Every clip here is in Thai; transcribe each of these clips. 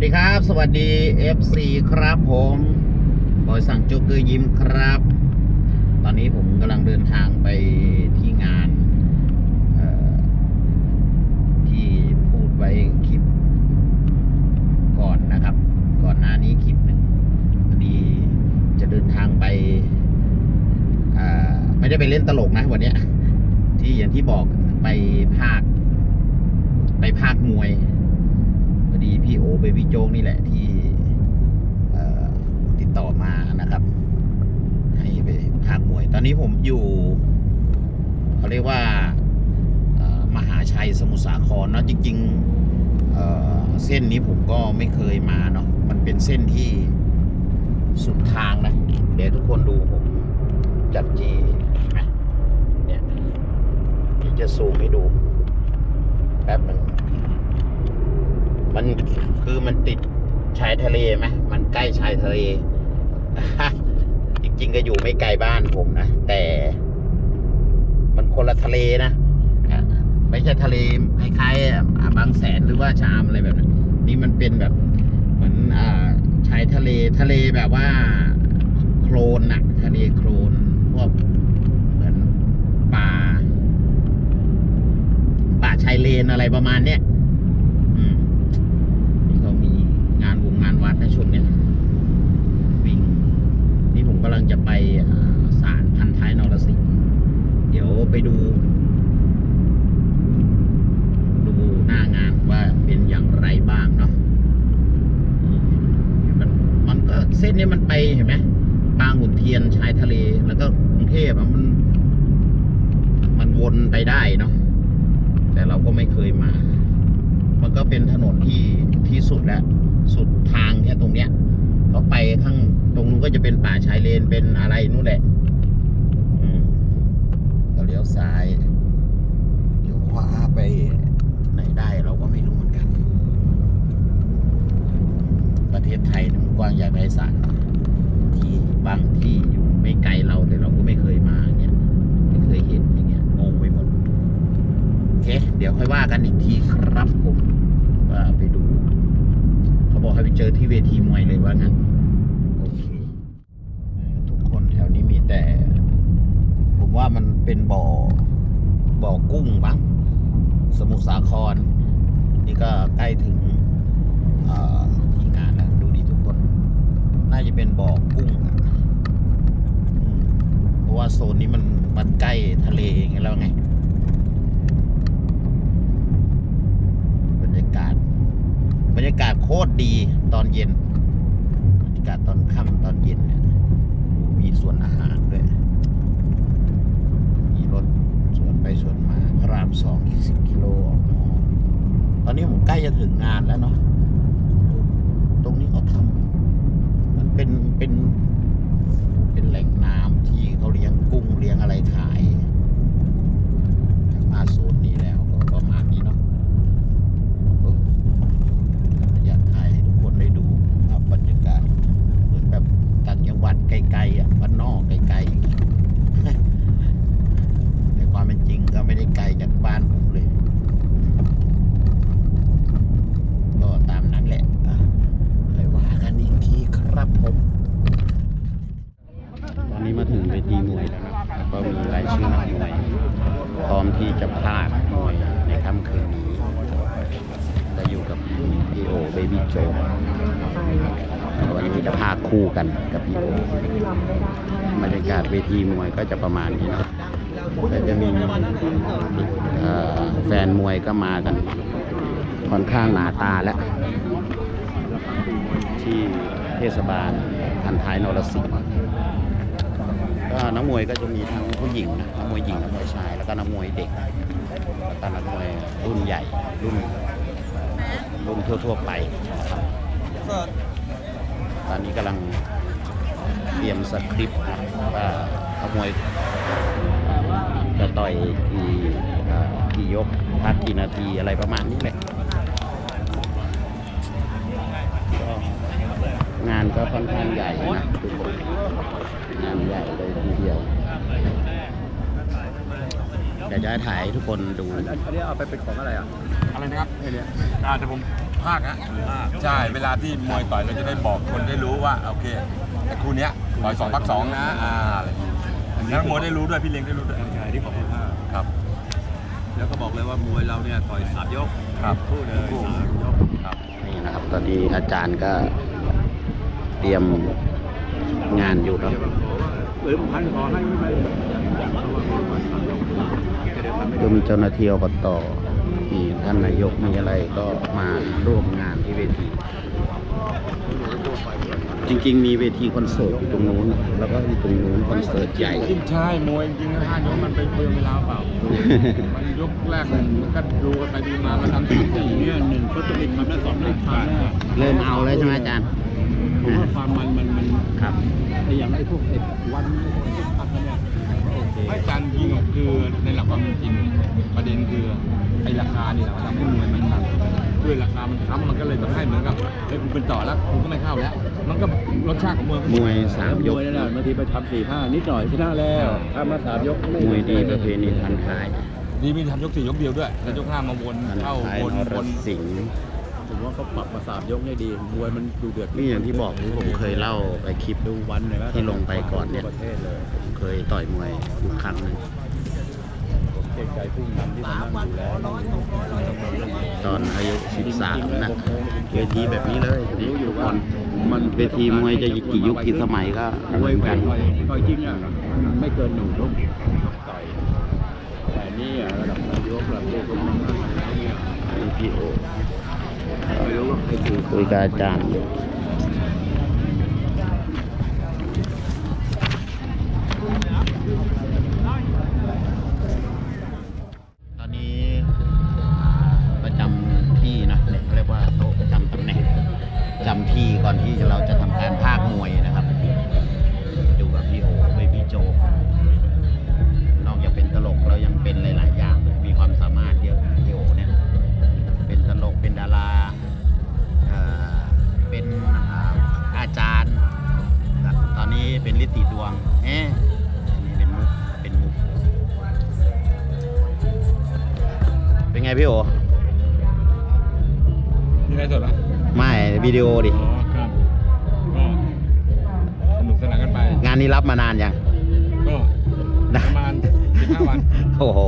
วัสดีครับ สวัสดี FC ครับผมบอยสั่งจุกคือยิ้มครับ ตอนนี้ผมกำลังเดินทางไปที่งานที่พูดไว้คลิปก่อนนะครับ ก่อนหน้านี้คลิปหนึ่งพอดีจะเดินทางไปไม่ได้ไปเล่นตลกนะวันนี้ที่อย่างที่บอกไปภาค ไปภาคมวย ดีพี่โอเบบี้โจ๊กนี่แหละที่ติดต่อมานะครับ ให้ไปภาคมวย ตอนนี้ผมอยู่เขาเรียกว่ามหาชัยสมุทรสาครเนาะจริงๆเเส้นนี้ผมก็ไม่เคยมาเนาะมันเป็นเส้นที่สุดทางนะ เดี๋ยวทุกคนดูผมจัดจีเนี่ยเดี๋ยวจะซูมให้ดูแป๊บหนึ่ง มันคือมันติดชายทะเลไหมมันใกล้ชายทะเล จริงๆก็อยู่ไม่ไกลบ้านผมนะ แต่มันคนละทะเลนะไม่ใช่ทะเลคล้ายๆบางแสนหรือว่าชามอะไรแบบนั้นนี่มันเป็นแบบเหมือนอ่าชายทะเลทะเลแบบว่าโคลนน่ะทะเลโคลนพวกเหมือนป่า ป่าชายเลนอะไรประมาณเนี้ย อืมนี่เขามีงานวงงานวัดนะช่วงเนี้ยวิ่ง นี่ผมกำลังจะไปอ่าศาลพันท้ายนรสิงห์เดี๋ยวไปดู ดูหน้างานว่าเป็นอย่างไรบ้างเนาะอืมมันมันก็ เส้นนี้มันไปเห็นไหมบางขุนเทียนชายทะเลแล้วก็กรุงเทพมัน มันวนไปได้เนาะแต่เราก็ไม่เคยมา มันก็เป็นถนนที่ที่สุดแล้ว สุดทางแค่ตรงเนี้ยก็ไปข้างตรงนู้นก็จะเป็นป่าชายเลนเป็นอะไรนู่นแหละอืมก็เลี้ยวซ้ายเลี้ยวขวาไปไหนได้เราก็ไม่รู้เหมือนกัน ประเทศไทยมันกว้างใหญ่ไพศาลที่บางที่อยู่ไม่ไกลเราแต่เราก็ไม่เคยมาเนี่ยไม่เคยเห็นอย่างเงี้ยงงไปหมดโอเค เดี๋ยวค่อยว่ากันอีกทีครับผมว่าไปดู เขาบอกให้ไปเจอที่เวทีมวยเลยว่างั้นโอเคทุกคนแถวนี้มีแต่ ผมว่ามันเป็นบ่อบ่อกุ้งบ้างสมุทรสาคร นี่ก็ใกล้ถึงเอ่อที่งานแล้ว ดูดีทุกคน น่าจะเป็นบ่อกุ้งอะเพราะว่าโซนนี้มันมันใกล้ทะเลไงแล้วไงบรรยากาศ บรรยากาศโคตรดีตอนเย็น บรรยากาศตอนค่ำตอนเย็นเนี่ยมีส่วนอาหารด้วย มีรถสวนไปสวนมาพระรามสองอีกสิบกิโลออกมาตอนนี้ผมใกล้จะถึงงานแล้วเนาะ ตรงนี้เขาทำ เป็นเป็นเป็นแหล่งน้ำที่เขาเลี้ยงกุ้งเลี้ยงอะไรขาย มาโซนนี้แล้วก็ประมาณนี้เนาะโอ้อยากถ่ายให้ทุกคนได้ดูครับบรรยากาศเหมือนแบบต่างจังหวัดไกลๆอะบ้านนอกไกลๆอย่างเงี้ย แต่ความเป็นจริงก็ไม่ได้ไกลจากบ้านผมเลย ก็ตามนั้นแหละอะเคยว่ากันอีกทีครับผม ตอนนี้มาถึงเวทีมวยแล้วนะครับแล้วก็มีรายชื่อนักมวยพร้อมที่จะพลาดมวยในค่ำคืนนี้จะอยู่กับพี่โอเบบี้โจวันนี้จะพาคู่ กันกับพี่บรรยากาศเวทีมวยก็จะประมาณนี้นะแต่จะมีแฟนมวยก็มากัน ค่อนข้างหนาตาแล้ว ที่เทศบาลพันท้ายนรสิงห์ก็นักมวยก็จะมีทั้งผู้หญิงนะนักมวยหญิงนักมวยชาย แล้วก็นักมวยเด็กแล้วก็นักมวยรุ่นใหญ่รุ่นรุ่นทั่วๆไปนะครับ ตอนนี้กำลังเตรียมสคริปต์นะว่านักมวยจะต่อยกี่เอ่อกี่ยกพักกี่นาทีอะไรประมาณนี้แหละก็งานก็ค่อนข้างใหญ่นะทุกคนงานใหญ่เลยทีเดียวเดี๋ยวจะให้ถ่ายให้ทุกคนดูอันนี้เอาไปเป็นของอะไรอะ อะไรนะครับไอ้เนี่ยอ่าเดี๋ยวผม ภาคฮะใช่เวลาที่มวยต่อยเราจะได้บอกคนได้รู้ว่าโอเคไอ้คู่เนี้ยต่อยสองพักสองนะอ่าอะไรอย่างเงี้ยนักมวยได้รู้ด้วยพี่เลี้ยงได้รู้ด้วยใช่ที่ขอบคุณมากครับ แล้วก็บอกเลยว่ามวยเราเนี่ยต่อยสามยกครับคู่เลยสามยกครับนี่นะครับ ตอนนี้อาจารย์ก็เตรียมงานอยู่เนาะเออพันขอให้ไม่ไปจะเดินทางไม่ก็มีเจ้าหน้าที่อบต มีท่านนายกมีอะไรก็มาร่วมงานที่เวที จริงๆ มีเวทีคอนเสิร์ตอยู่ตรงนู้น แล้วก็อยู่ตรงนู้นคอนเสิร์ตใหญ่จริงใช่มวยจริงๆห้ายกมันไปเปลืองเวลาเปล่า มันยกแรกมันก็ดูกันไปดูมามันทำสี่สี่เนี่ยหนึ่งก็จะเป็นทำแล้วสองได้ทำแล้วเริ่มเอาแล้วใช่ไหมอาจารย์ผมว่าความมันมันมันครับไอ้อย่างไอ้พวกไอ้วันไอ้พวกพักกันเนี่ยโอเค ไม่การยิงคือในหลักความเป็นจริง ประเด็นคือไอ้ราคาเนี่แหละทำให้มวยมันหนักด้วยราคามันค้ำมันก็เลยทำให้เหมือนกับเฮ้ยกูเป็นต่อแล้วกูก็ไม่เข้าแล้ว มันก็รสชาติของมวยมวยสามยกนั่นแหละบางทีไปทำสี่ห้านิดหน่อยชนะแล้วถ้ามาสามยกมวยดีประเพณีพันทายดีมีทำยกสี่ยกเดียวด้วยแล้วยกห้ามาวนเข้าวนวนสิงผมว่าเขาปรับมาสามยกเนี่ยดีมวยมันดูเดือดนี่อย่างที่บอกที่ผมเคยเล่าไปคลิปดูวันเนี่ยนะที่ลงไปก่อนเนี่ย เทศเลยผมเคยต่อยมวยอยู่ครั้งหนึ่งผมเกรงใจผู้นำที่มานั่งอยู่แล้วตอนอายุ 13 นะเวทีแบบนี้เลยนี่ทุกคนมันเวทีมวยจะกี่ยุคกี่สมัยก็เหมมืวยอนกักันนต่อยต่อยจริงอะมันไม่เกินหนึ่งยกต่อยแต่นี่อะระดับนายกระดับโลกมันนั่งมาแล้วเนี่ยพี่โอไม่รู้ว่าใครถือคุยกับอาจารย์ ไรสดปะไม่วิดีโอดิ อ๋อครับก็สนุกสนานกันไป งานนี้รับมานานยังก็ประมาณ15วัน โอ้โห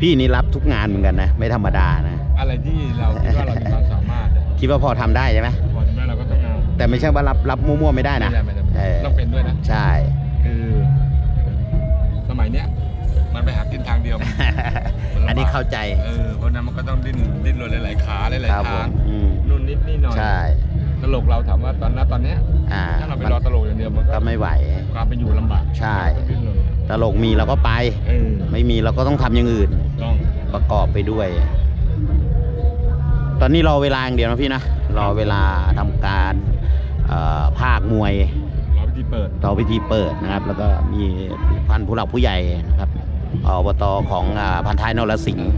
พี่นี่รับทุกงานเหมือนกันนะ ไม่ธรรมดานะ อะไรที่เราคิดว่าเรามีความสามารถอะคิดว่าพอทำได้ใช่ไหม พอถึงแม้เราก็ต้องเอาแต่ไม่ใช่ว่ารับรับมั่วๆไม่ได้นะไม่ได้ไม่ได้เออต้องเป็นด้วยนะ ใช่ คือ สมัยเนี้ย มันไปหากินทางเดียวอันนี้เข้าใจ เออเพราะฉะนั้นมันก็ต้องดิ้นดิ้นรนหลายๆขาหลายครับๆผทางมอืมนู่นนิดนี่หน่อยใช่ ตลกเราถามว่าตอนนั้นตอนเนี้ยอ่าถ้าเราไปมันรอตลกอย่างเดียวมันก็ก็ไม่ไหว ความเป็นอยู่ลำบากใช่ดิ้นรนตลกมีเราก็ไป เออไม่มีเราก็ต้องทำอย่างอื่น ต้องประกอบไปด้วย ตอนนี้รอเวลาอย่างเดียวนะพี่นะ รอเวลาทำการเอ่อภาคมวย รอพิธีเปิด ต่อพิธีเปิดนะครับ แล้วก็มีพันผู้หลักผู้ใหญ่นะครับ อบตของอ่าพันท้ายนรสิงห์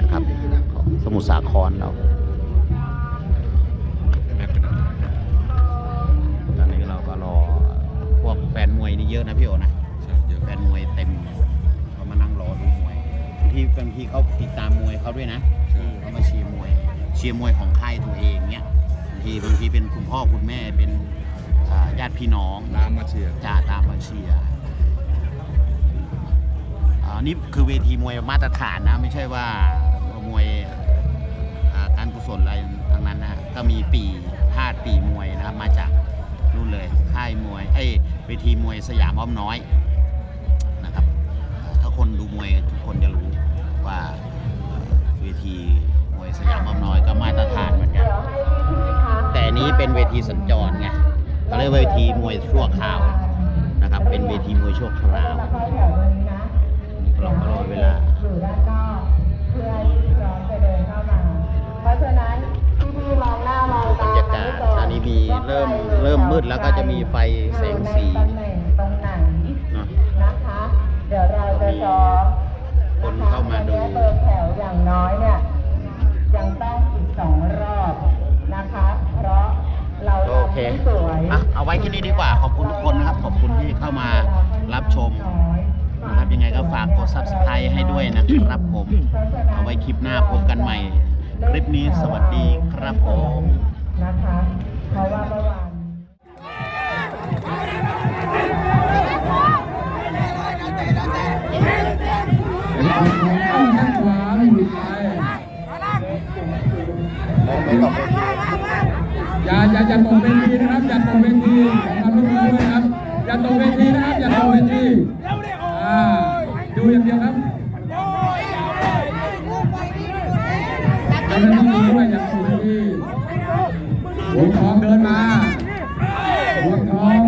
นะครับของสมุทรสาครเราแม็กซ์ก็ได้ตอนนี้เราก็รอพวกแฟนมวยนี่เยอะนะพี่โอนะใช่เยอะแฟนมวยเต็มเขามานั่งรอดูมวยบางทีบางทีเขาติดตามมวยเขาด้วยนะเขามาเชียร์มวยเชียร์มวยของค่ายตัวเองเนี้ยบางทีบางทีเป็นคุณพ่อคุณแม่เป็นอ่าญาติพี่น้องตามมาเชียร์จะตามมาเชียร์อ่า นี่คือเวทีมวยมาตรฐานนะ ไม่ใช่ว่ามวยการกุศลอะไรทั้งนั้นนะก็มีปีพาดปีมวยนะครับมาจากนู่นเลยค่ายมวยเอ้เวทีมวยสยามอ้อมน้อยนะครับ ถ้าคนดูมวยทุกคนจะรู้ว่าเวทีมวยสยามอ้อมน้อยก็มาตรฐานเหมือนกันแต่นี้เป็นเวทีสัญจรไงเขาเรียกว่าเวทีมวยชั่วคราวนะครับ เป็นเวทีมวยชั่วคราว วลา อยู่ด้านนอกเพื่อที่น้องจะเดินเข้ามา เพราะฉะนั้นพี่ๆมองหน้ามองบรตารยากาศตอนนี้มีเริ่มเริ่มมืดแล้วก็จะมีไฟแสงสีอยู่ในตำแหน่งตรงไหนเนาะ นะคะ เดี๋ยวเราจะซ้อมคนเข้ามาดู วันนี้เดินแถวอย่างน้อยเนี่ย ยังต้องอีกสองรอบนะคะ เพราะเราโอเคทำให้สวย อะเอาไว้แค่นี้ดีกว่าขอบคุณทุกคนนะครับ ขอบคุณที่เข้ามารับชมนะครับ ยังไงก็ฝากกด subscribe ให้ด้วยนะครับผม เอาไว้คลิปหน้าพบกันใหม่ คลิปนี้สวัสดีครับผมนะคะเพราะว่าเมื่อวานข้างขวาไม่หลุดไปไม่ตกเวทีอย่าอย่าอย่าตกเวทีนะครับ อย่าตกเวทีขอความร่วมมือด้วยนะครับ อย่าตกเว Oh, no.